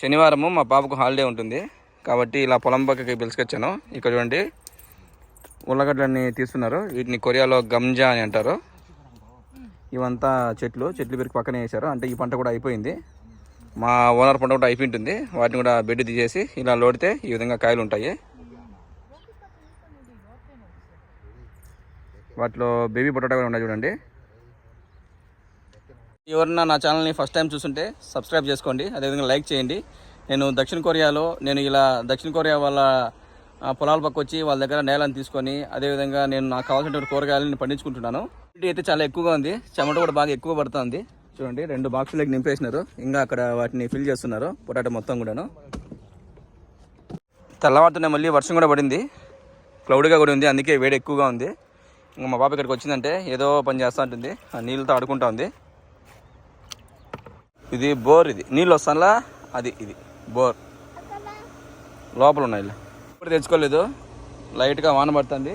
శనివారము మా పాపకు హాలిడే ఉంటుంది. కాబట్టి ఇలా పొలం పక్కకి పిలుచుకొచ్చాను. ఇక్కడ చూడండి. ఉల్లగడ్డలన్నీ తీస్తున్నారు. వీటిని కొరియాలో గంజా అని అంటారు. ఇవంతా చెట్లు. చెట్లు పెరిగి పక్కనే వేశారు. అంటే ఈ పంట కూడా అయిపోయింది. మా ఓనర్ పంట కూడా అయిపోయింటుంది. వాటిని కూడా బెడ్ తీసేసి ఇలా లోడితే ఈ విధంగా కాయలు ఉంటాయి. వాటిలో బేబీ పొటాటో కూడా ఉన్నాయి చూడండి. ఎవరన్నా నా ఛానల్ని ఫస్ట్ టైం చూస్తుంటే సబ్స్క్రైబ్ చేసుకోండి అదేవిధంగా లైక్ చేయండి. నేను దక్షిణ కొరియాలో నేను ఇలా దక్షిణ కొరియా వాళ్ళ పొలాల పక్క వచ్చి వాళ్ళ దగ్గర నేలను తీసుకొని అదేవిధంగా నేను నాకు కావాల్సినటువంటి కూరగాయలను పండించుకుంటున్నాను. ఇంటి అయితే చాలా ఎక్కువగా ఉంది చెమట కూడా బాగా ఎక్కువ పడుతుంది. చూడండి రెండు బాక్సులకి నింపేసినారు. ఇంకా అక్కడ వాటిని ఫిల్ చేస్తున్నారు పొటాటో మొత్తం కూడాను. తెల్లవారుతూనే మళ్ళీ వర్షం కూడా పడింది క్లౌడ్గా కూడా ఉంది అందుకే వేడి ఎక్కువగా ఉంది. ఇంకా మా పాప ఇక్కడికి వచ్చిందంటే ఏదో పని చేస్తూ ఉంటుంది ఆ నీళ్ళతో ఆడుకుంటా ఉంది. ఇది బోర్ ఇది. నీళ్ళు వస్తానులా? అది ఇది. బోర్. లోపల ఉన్నాయి. ఇప్పుడు తెచ్చుకోలేదు. లైట్గా వాన పడుతుంది.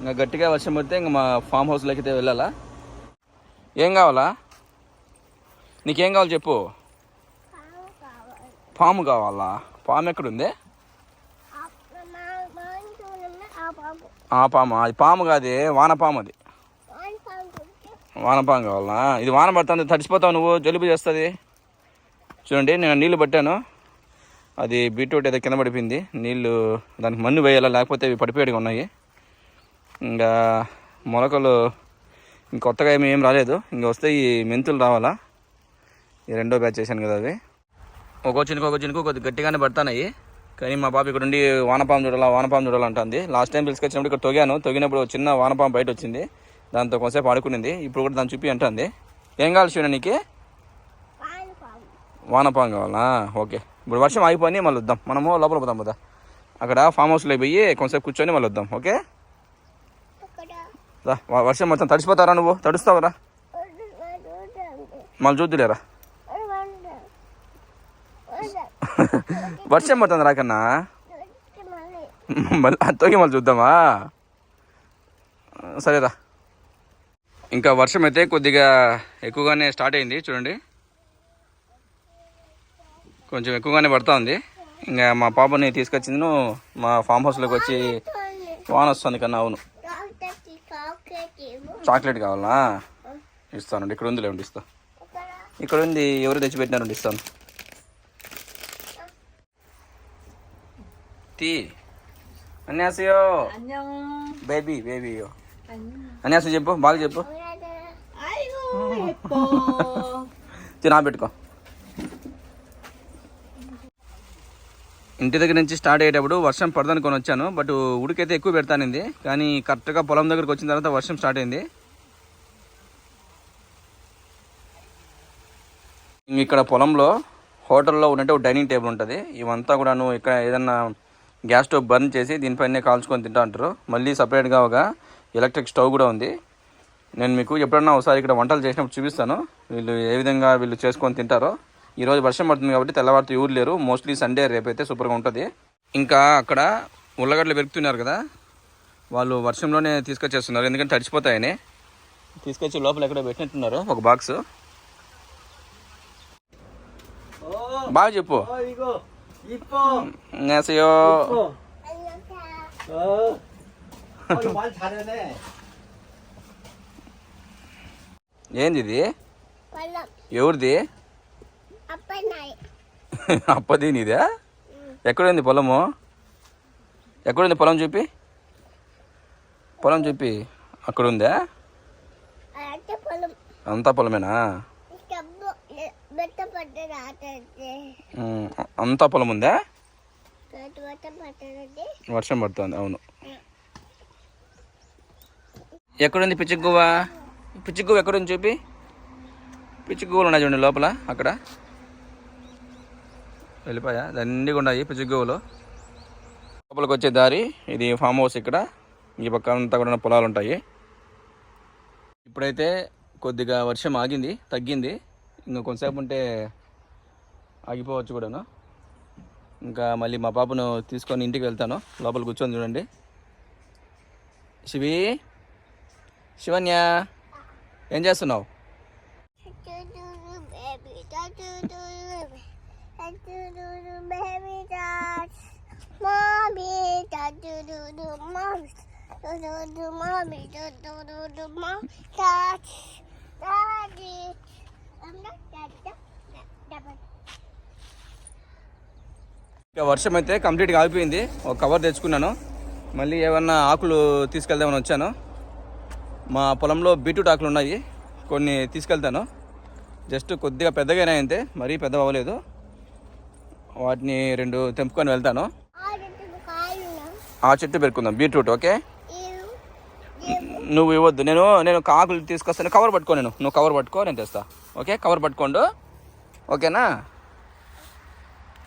ఇంకా గట్టిగా వర్షం పడితే ఇంకా మా ఫామ్ హౌస్లోకి అయితే వెళ్ళాలా? ఏం కావాలా? నీకేం కావాలి చెప్పు. పాము కావాలా? పాము ఎక్కడుంది? ఆ పాము. అది పాము కాదే వానపాము అది. వానపాము కావాలా? ఇది వాన పడుతుంది తడిసిపోతావు నువ్వు జలుబు చేస్తుంది. చూడండి నేను నీళ్ళు పట్టాను. అది బీట్రూట్ ఏదో కింద పడిపోయింది. నీళ్ళు దానికి మన్ను వేయాలా లేకపోతే ఇవి పడిపోయాడుగా ఉన్నాయి. ఇంకా మొలకలు ఇంకొత్తగా ఏమి ఏం రాలేదు. ఇంక వస్తే ఈ మెంతులు రావాలా. ఈ రెండో బ్యాచ్ చేశాను కదా అవి. ఒక్కో చినుకు ఒక్కో చినుకు కొద్దిగా గట్టిగానే పడుతున్నాయి కానీ మా పాప ఇక్కడ ఉండి వానపాము చూడాలా వానపాము చూడాలంటుంది లాస్ట్ టైం పిలుచుకొచ్చినప్పుడు ఇక్కడ తొగాను. తొగినప్పుడు ఒక చిన్న వానపాము బయట వచ్చింది. దాంతో కొంతసేపు ఆడుకునింది. ఇప్పుడు కూడా దాన్ని చూపి అంటుంది. ఏం కావాలి చూడ నీకు? వానపాం కావాలా ఓకే. ఇప్పుడు వర్షం ఆగిపోయి మళ్ళీ వద్దాం. మనము లోపల పోదాం కదా అక్కడ ఫామ్ హౌస్లో పోయి కొంతసేపు కూర్చొని మళ్ళీ వద్దాం ఓకే? రా వర్షం మొత్తం తడిసిపోతారా నువ్వు? తడుస్తావరా? మళ్ళీ చూద్దులేరా? వర్షం పడుతుంది రాకన్నా? మళ్ళీ. తొగి మళ్ళీ చూద్దామా? సరేరా. ఇంకా వర్షం అయితే కొద్దిగా ఎక్కువగానే స్టార్ట్ అయింది చూడండి. కొంచెం ఎక్కువగానే పడుతూ ఉంది. ఇంకా మా పాపని తీసుకొచ్చింది మా ఫామ్ హౌస్లోకి వచ్చి వాన్ వస్తుంది కన్నా అవును. చాక్లెట్ కావాలా? ఇస్తానండి ఇక్కడ ఉంది లేవండి ఇస్తా. ఇక్కడ ఉంది ఎవరు తెచ్చిపెట్టినారండి ఇస్తాను. టీ. అన్యాసయో. బేబీ బేబీ అన్యాస చెప్పు బాగా చెప్పు. తినా పెట్టుకో. ఇంటి దగ్గర నుంచి స్టార్ట్ అయ్యేటప్పుడు వర్షం పడదనుకొని వచ్చాను. బట్ ఉడికైతే ఎక్కువ పెడతానింది. కానీ కరెక్ట్గా పొలం దగ్గరకు వచ్చిన తర్వాత వర్షం స్టార్ట్ అయింది. ఇక్కడ పొలంలో హోటల్లో ఉన్నట్టు ఒక డైనింగ్ టేబుల్ ఉంటుంది. ఇవంతా కూడాను ఇక్కడ ఏదన్నా గ్యాస్ స్టవ్ బర్న్ చేసి దీనిపైనే కాల్చుకొని తింటా అంటారు మళ్ళీ సపరేట్గా ఒక ఎలక్ట్రిక్ స్టవ్ కూడా ఉంది. నేను మీకు ఎప్పుడన్నా ఒకసారి ఇక్కడ వంటలు చేసినప్పుడు చూపిస్తాను. వీళ్ళు ఏ విధంగా వీళ్ళు చేసుకొని తింటారో. ఈరోజు వర్షం పడుతుంది కాబట్టి తెల్లవారితో ఊరు లేరు. మోస్ట్లీ సండే రేపైతే సూపర్గా ఉంటుంది. ఇంకా అక్కడ ఉల్లగడ్డలు పెరుగుతున్నారు కదా వాళ్ళు వర్షంలోనే తీసుకొచ్చేస్తున్నారు. ఎందుకంటే తడిచిపోతాయని. తీసుకొచ్చి లోపల ఎక్కడ పెట్టినట్టున్నారు. ఒక బాక్స్ బాగా చెప్పు. ఏంది ఎవరిది? అప్పది నీదా ఎక్కడుంది పొలము? ఎక్కడుంది పొలం చూపి? పొలం చూపి. అక్కడ ఉందా అంతా పొలమేనా? అంతా పొలం ఉందా వర్షం పడుతుంది అవును. ఎక్కడుంది పిచ్చిగువ్వ పిచ్చిగువ్వ ఎక్కడుంది చూపి? పిచ్చిగువ్వలు ఉన్నాయి చూడండి లోపల అక్కడ. వెళ్ళిపోయా? దండిగా ఉన్నాయి పిచ్చిగువ్వలు లోపలికి వచ్చే దారి ఇది ఫామ్ హౌస్ ఇక్కడ. ఈ పక్క అంతా కూడా పొలాలు ఉంటాయి. ఇప్పుడైతే కొద్దిగా వర్షం ఆగింది తగ్గింది. ఇంకా కొంతసేపు ఉంటే ఆగిపోవచ్చు కూడాను. ఇంకా మళ్ళీ మా పాపను తీసుకొని ఇంటికి వెళ్తాను. లోపల కూర్చొని చూడండి. శివి శివన్య ఏం చేస్తున్నావు? Do do mom. Do do do mommy. Do do do do mom. Dad. Daddy. I'm not daddy, ఇక వర్షం అయితే కంప్లీట్గా ఆగిపోయింది ఒక కవర్ తెచ్చుకున్నాను మళ్ళీ ఏమన్నా ఆకులు తీసుకెళ్దామని వచ్చాను మా పొలంలో బీట్రూట్ ఆకులు ఉన్నాయి కొన్ని తీసుకెళ్తాను జస్ట్ కొద్దిగా పెద్దగానే అయితే మరీ పెద్ద అవ్వలేదు వాటిని రెండు తెంపుకొని వెళ్తాను ఆ చెట్టు పెరుకుందాం బీట్రూట్ ఓకే? నువ్వు ఇవ్వద్దు నేను నేను ఆకులు తీసుకొస్తాను కవర్ పట్టుకో నేను నువ్వు కవర్ పట్టుకో నేను తెస్తా ఓకే? కవర్ పట్టుకోండు ఓకేనా?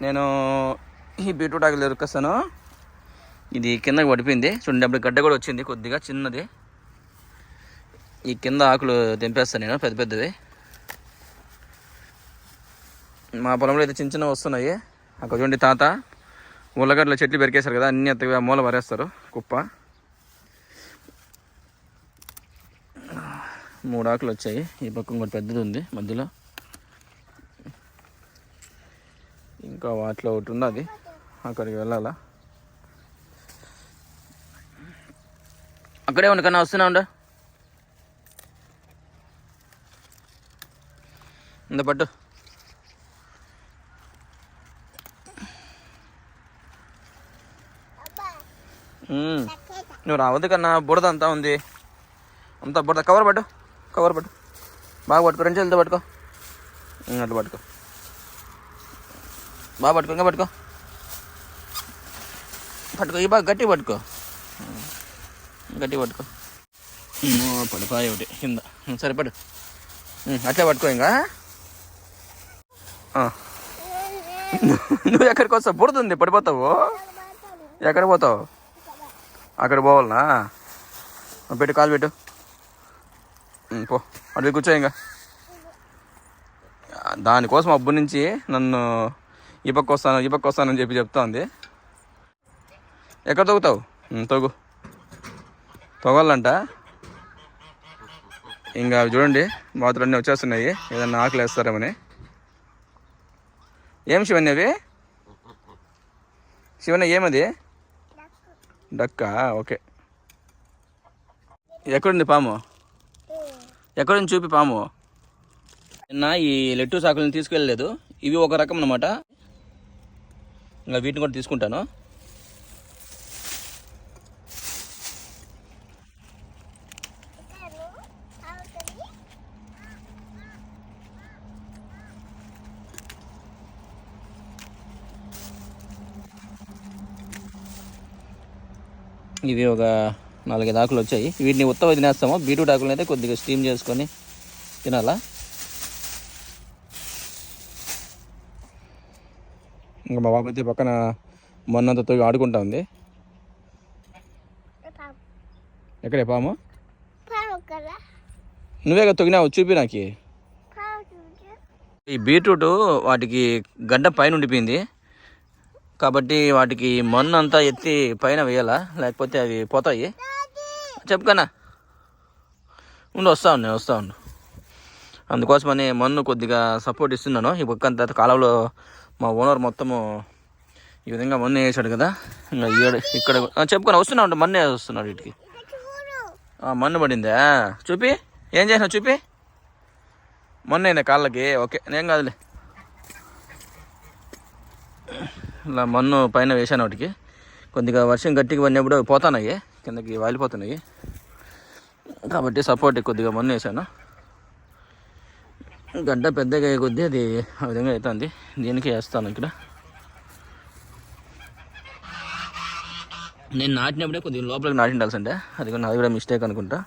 నేను ఈ బీట్రూట్ ఆకులు దొరికొస్తాను ఇది కిందకి పడిపోయింది చూడండి అప్పుడు గడ్డ కూడా వచ్చింది కొద్దిగా చిన్నది. ఈ కింద ఆకులు తెంపేస్తాను నేను పెద్ద పెద్దవి. మా పొలంలో అయితే చిన్న చిన్న వస్తున్నాయి. అక్కడ చూడండి తాత ఉల్లగడ్డల చెట్లు పెరికేశారు కదా అన్ని అంతగా మూల పరేస్తారు కుప్ప. మూడు ఆకులు వచ్చాయి. ఈ పక్క ఇంకోటి పెద్దది ఉంది మధ్యలో. ఇంకా వాటిలో ఒకటి ఉన్నది. అక్కడికి వెళ్ళాలా? అక్కడే ఉండి కన్నా వస్తున్నా ఉండ. ఇంత పట్టు. నువ్వు రావద్దు కన్నా బురద అంతా ఉంది. అంతా బురద. కవర్ పట్టు కవర్ పట్టు. బాగా పట్టుకో రెండు చేతులతో పట్టుకో. అట్లా పట్టుకో. బాగా పట్టుకో ఇంకా పట్టుకో. పట్టుకో ఈ బాగా గట్టి పట్టుకో. గట్టి పట్టుకో. ఉమ్, పడిపోయి ఒకటి కింద. సరే ఉమ్, అట్లే పట్టుకో ఇంకా. నువ్వు ఎక్కడికి వస్తావు? బురద ఉంది పడిపోతావు? ఎక్కడ పోతావు? అక్కడ పోవాలనా? పెట్టు కాలు పెట్టు. పో. అటు కూర్చో ఇంకా. దానికోసం అబ్బు నుంచి నన్ను ఈ పక్క వస్తాను ఈ పక్క వస్తానని చెప్పి చెప్తా ఉంది ఎక్కడ తొగుతావు? తొగు. తొగాలంట. ఇంకా అవి చూడండి బాత్రూమ్ అన్నీ వచ్చేస్తున్నాయి. ఏదన్నా ఆకలి వేస్తారేమని. ఏం శివన్ అవి? శివన్య ఏమది? డక్కా ఓకే. ఎక్కడుంది పాము? ఎక్కడుంది చూపి పాము? నిన్న ఈ లెట్టు సాకులను తీసుకెళ్ళలేదు. ఇవి ఒక రకం అన్నమాట. ఇంకా వీటిని కూడా తీసుకుంటాను అవుతుంది ఇవి ఒక నాలుగైదు ఆకులు వచ్చాయి. వీటిని ఉత్తవ తినేస్తాము. బీట్రూట్ ఆకులను అయితే కొద్దిగా స్టీమ్ చేసుకొని తినాలా? ఇంకా మా బాబు అయితే పక్కన మొన్నంతతో ఆడుకుంటా ఉంది. ఎక్కడే పాము? నువ్వే తొగినావు చూపి నాకు. ఈ బీట్రూట్ వాటికి గడ్డ పైన ఉండిపోయింది. కాబట్టి వాటికి మన్ను అంతా ఎత్తి పైన వేయాలా? లేకపోతే అవి పోతాయి? చెప్పుకన్నా. ఉండు వస్తా ఉన్నా వస్తా ఉండు. అందుకోసమని మన్ను కొద్దిగా సపోర్ట్ ఇస్తున్నాను. ఈ పక్కంత కాలంలో మా ఓనర్ మొత్తము ఈ విధంగా మన్ను వేసాడు కదా. ఇంకా ఈడ ఇక్కడ ఆ, చెప్పుకొని వస్తున్నా ఉండు మన్నే వస్తున్నాడు వీటికి. మన్ను పడిందా? చూపి. ఏం చేసినావు చూపి? మొన్న అయిందా కాళ్ళకి? ఓకే నేను కాదులే. ఇలా మన్ను పైన వేసాను వాటికి. కొద్దిగా వర్షం గట్టిగా పడినప్పుడు పోతున్నాయి. కిందకి వాలిపోతున్నాయి. కాబట్టి సపోర్ట్ కొద్దిగా మన్ను వేసాను గడ్డ పెద్దగా అయ్యే కొద్దీ అది ఆ విధంగా అవుతుంది. దీనికి వేస్తాను ఇక్కడ. నేను నాటినప్పుడే కొద్దిగా లోపలికి నాటి ఉండాల్సిందే అది కూడా నాది కూడా మిస్టేక్ అనుకుంటా.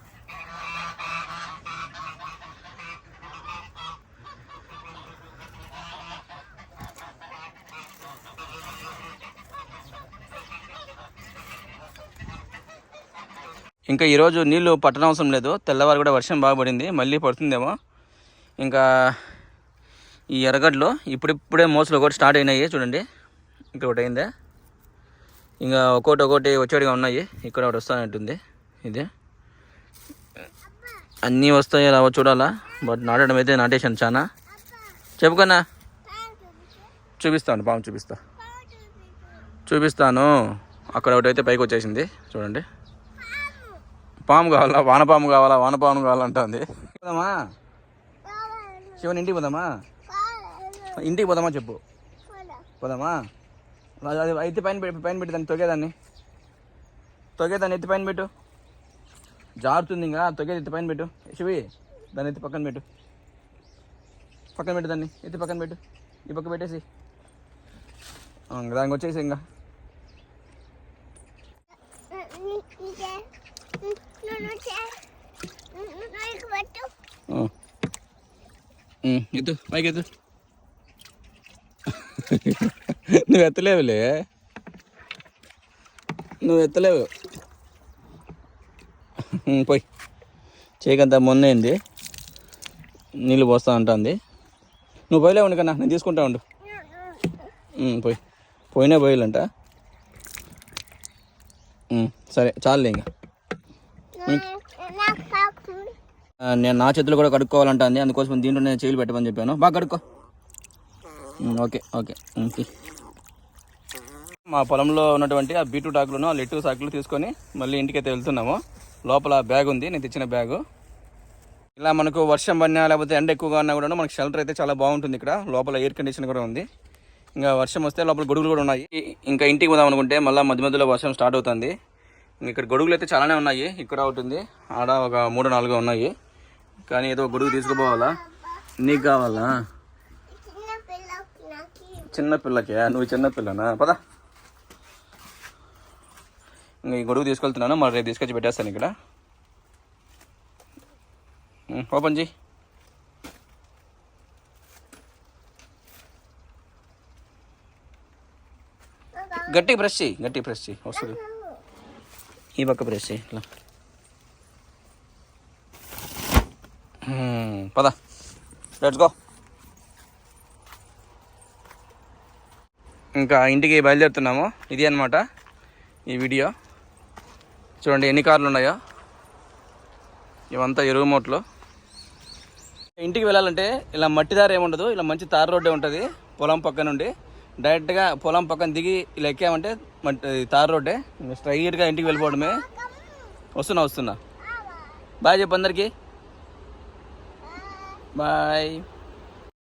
ఇంకా ఈరోజు నీళ్ళు పట్టనవసరం లేదు. తెల్లవారు కూడా వర్షం బాగా పడింది. మళ్ళీ పడుతుందేమో. ఇంకా ఈ ఎర్రగడ్డలో ఇప్పుడిప్పుడే మోసలు ఒకటి స్టార్ట్ అయినాయి. చూడండి. ఇక్కడ ఒకటి అయిందే. ఇంకా ఒక్కోటి ఒక్కోటి వచ్చేటిగా ఉన్నాయి. ఇక్కడ ఒకటి వస్తానంటుంది. ఇది. అన్నీ వస్తాయి రావో చూడాలా. బట్ నాటడం అయితే నాటేశాను చాలా చెప్పుకన్నా చూపిస్తాను. పాము చూపిస్తా. చూపిస్తాను. అక్కడ ఒకటి అయితే పైకి వచ్చేసింది. చూడండి. పాము కావాలా? వానపాము కావాలా? వానపాము కావాలంటుంది పోదామా? శివన్ ఇంటికి పోదామా? ఇంటికి పోదామా చెప్పు. పోదామా? అది- అయితే పైన పెట్టి పైన పెట్టి దాన్ని తొగేదాన్ని తొగేదాన్ని ఎత్తి పైన పెట్టు. జారుతుంది ఇంకా తొగేది ఎత్తి పైన పెట్టు. శివి దాన్ని ఎత్తి పక్కన పెట్టు. పక్కన పెట్టు దాన్ని ఎత్తి పక్కన పెట్టు. ఈ పక్క పెట్టేసి. దానికి వచ్చేసి ఇంకా ఇదే నువ్వు చే నువ్వు పట్టు ఆ. ఉమ్, ఎత్తు పైకి ఎత్తు నువ్వు ఎత్తలేవులే. నువ్వు ఎత్తలేవు. పోయి. చేయకంత మొన్నైంది నీళ్ళు పోస్తా ఉంటుంది నువ్వు పోయలే ఉండు కన్నా నేను తీసుకుంటా ఉండు. పోయి. పోయినా పోయాలంట సరే చాలులే ఇంకా. నేను నా చేతులు కూడా కడుక్కోవాలంటుంది అందుకోసం దీంట్లో నేను చేతులు పెట్టమని చెప్పాను. బాగా కడుక్కో. Okay okay. మా పొలంలో ఉన్నటువంటి ఆ బీటు ఆకులను ఆ లెట్టు సాకులు తీసుకొని మళ్ళీ ఇంటికైతే వెళ్తున్నాము. లోపల బ్యాగ్ ఉంది. నేను తెచ్చిన బ్యాగు. ఇలా మనకు వర్షం పడినా లేకపోతే ఎండ ఎక్కువగా ఉన్నా కూడా మనకి షెల్టర్ అయితే చాలా బాగుంటుంది ఇక్కడ. లోపల ఎయిర్ కండిషన్ కూడా ఉంది. ఇంకా వర్షం వస్తే లోపల గొడుగులు కూడా ఉన్నాయి. ఇంకా ఇంటికి పోదాం అనుకుంటే మళ్ళీ మధ్య మధ్యలో వర్షం స్టార్ట్ అవుతుంది. ఇంక ఇక్కడ గొడుగులు అయితే చాలానే ఉన్నాయి. ఇక్కడ ఒకటి ఉంది. ఆడ ఒక మూడు నాలుగు ఉన్నాయి. కానీ ఏదో గొడుగు తీసుకుపోవాలా? నీకు కావాలా? చిన్నపిల్లకి పిల్లకే? నువ్వు చిన్న పిల్లనా? పద. ఇంక ఈ గొడుగు తీసుకెళ్తున్నాను. మరి రేపు తీసుకొచ్చి పెట్టేస్తాను ఇక్కడ. ఓపెన్ చేయి గట్టి బ్రష్ చేయి గట్టి బ్రష్ చేయి వస్తుంది. ఈ పక్క బ్రష్ చేయి ఇట్లా పద. లెట్స్ గో ఇంకా ఇంటికి బయలుదేరుతున్నాము. ఇది అన్నమాట ఈ వీడియో. చూడండి ఎన్ని కార్లు ఉన్నాయో. ఇవంతా ఎరువు మూటలు ఇంటికి వెళ్ళాలంటే ఇలా మట్టి దారి ఏముండదు ఇలా మంచి తార్ రోడ్డే ఉంటుంది పొలం పక్క నుండి. డైరెక్ట్గా పొలం పక్కన దిగి ఇలా ఎక్కామంటే మట్టి తార్ రోడ్డే. స్ట్రైట్గా ఇంటికి వెళ్ళిపోవడమే. వస్తున్నా వస్తున్నా. బాయ్ చెప్పు అందరికీ. బాయ్